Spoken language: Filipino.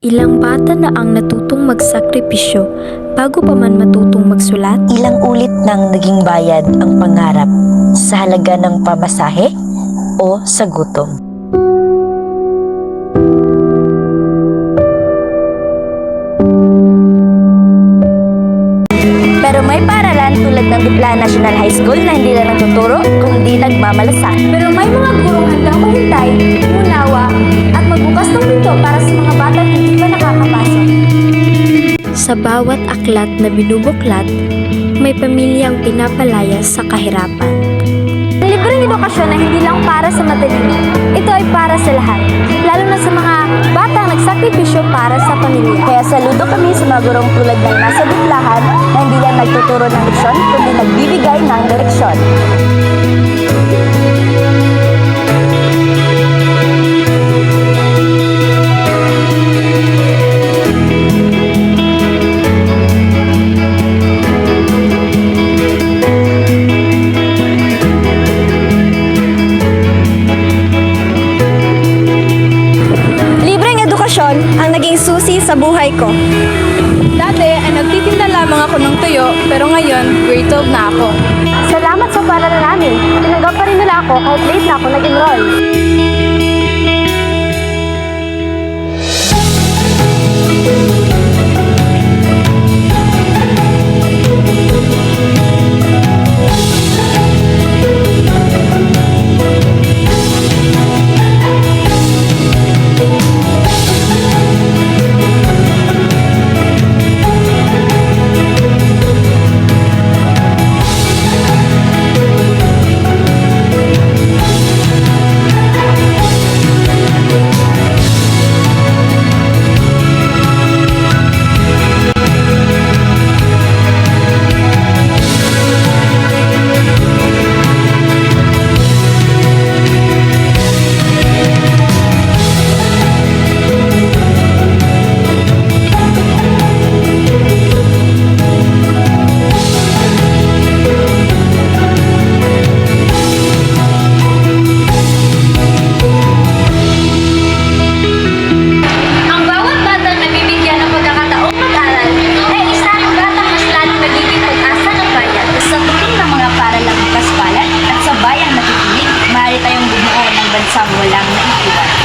Ilang bata na ang natutong magsakripisyo bago pa man matutong magsulat? Ilang ulit nang naging bayad ang pangarap sa halaga ng pamasahe o sa gutom. Pero may paralan tulad ng Dipla National High School na hindi lang nagtuturo, kundi nagmamalasak. Sa bawat aklat na binubuklat, may pamilyang pinapalaya sa kahirapan. Ang libreng edukasyon na hindi lang para sa matalino, ito ay para sa lahat, lalo na sa mga batang nagsakripisyo para sa pamilya. Kaya saludo kami sa mga gurong tulad ng nasa Diplahan na hindi lang nagtuturo ng leksyon, kundi nagbibigay ng direksyon. Edukasyon ang naging susi sa buhay ko. Dati ay nagtitinda lamang ako ng tuyo, pero ngayon, grade 12 na ako. Salamat sa paaralan namin. Tinanggap pa rin nila ako kahit late na ako nag-enroll. Ng bansang walang naiiwan.